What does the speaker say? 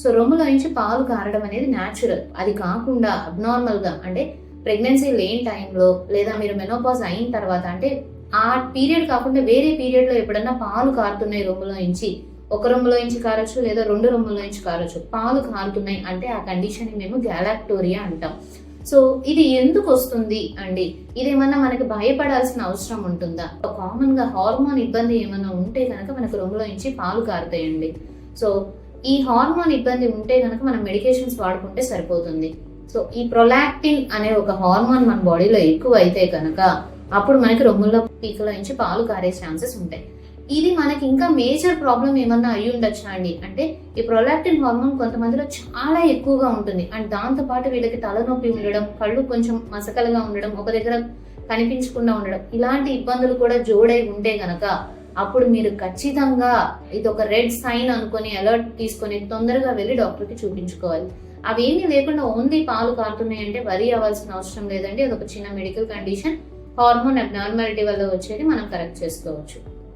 So రొమ్ములో నుంచి పాలు కారడం అనేది న్యాచురల్ అది కాకుండా అబ్నార్మల్గా అంటే ప్రెగ్నెన్సీ లేని టైంలో లేదా మీరు మెనోపాజ్ అయిన తర్వాత అంటే ఆ పీరియడ్ కాకుండా వేరే పీరియడ్లో ఎప్పుడన్నా పాలు కారుతున్నాయి రొమ్ములో నుంచి. ఒక రొమ్ములో నుంచి కారొచ్చు లేదా రెండు రొమ్ములో నుంచి కారొచ్చు. పాలు కారుతున్నాయి అంటే ఆ కండిషన్ని మేము గ్యాలాక్టోరియా అంటాం. సో ఇది ఎందుకు వస్తుంది అండి? ఇదేమన్నా మనకి భయపడాల్సిన అవసరం ఉంటుందా? కామన్గా హార్మోన్ ఇబ్బంది ఏమైనా ఉంటే కనుక మనకు రొమ్ములో నుంచి పాలు కారుతాయండి. సో ఈ హార్మోన్ ఇబ్బంది ఉంటే కనుక మనం మెడికేషన్స్ వాడుకుంటే సరిపోతుంది. సో ఈ ప్రొలాక్టిన్ అనే ఒక హార్మోన్ మన బాడీలో ఎక్కువ అయితే కనుక అప్పుడు మనకి రొమ్ముల్లో పీకల నుంచి పాలు కారే ఛాన్సెస్ ఉంటాయి. ఇది మనకి ఇంకా మేజర్ ప్రాబ్లం ఏమన్నా అయ్యి ఉండొచ్చా అండి? అంటే ఈ ప్రొలాక్టిన్ హార్మోన్ కొంతమందిలో చాలా ఎక్కువగా ఉంటుంది. అండ్ దాంతోపాటు వీళ్ళకి తలనొప్పి ఉండడం కళ్ళు కొంచెం మసకలుగా ఉండడం ఒక దగ్గర కనిపించకుండా ఉండడం ఇలాంటి ఇబ్బందులు కూడా జోడై ఉంటే గనక అప్పుడు మీరు ఖచ్చితంగా ఇది ఒక రెడ్ సైన్ అనుకొని అలర్ట్ తీసుకొని తొందరగా వెళ్ళి డాక్టర్కి చూపించుకోవాలి. అవేమీ లేకుండా ఓన్లీ పాలు కారుతున్నాయి అంటే వరి అవ్వాల్సిన అవసరం లేదండి. అది ఒక చిన్న మెడికల్ కండిషన్ హార్మోన్ అబ్నార్మాలిటీ వల్ల వచ్చేది మనం కరెక్ట్ చేసుకోవచ్చు.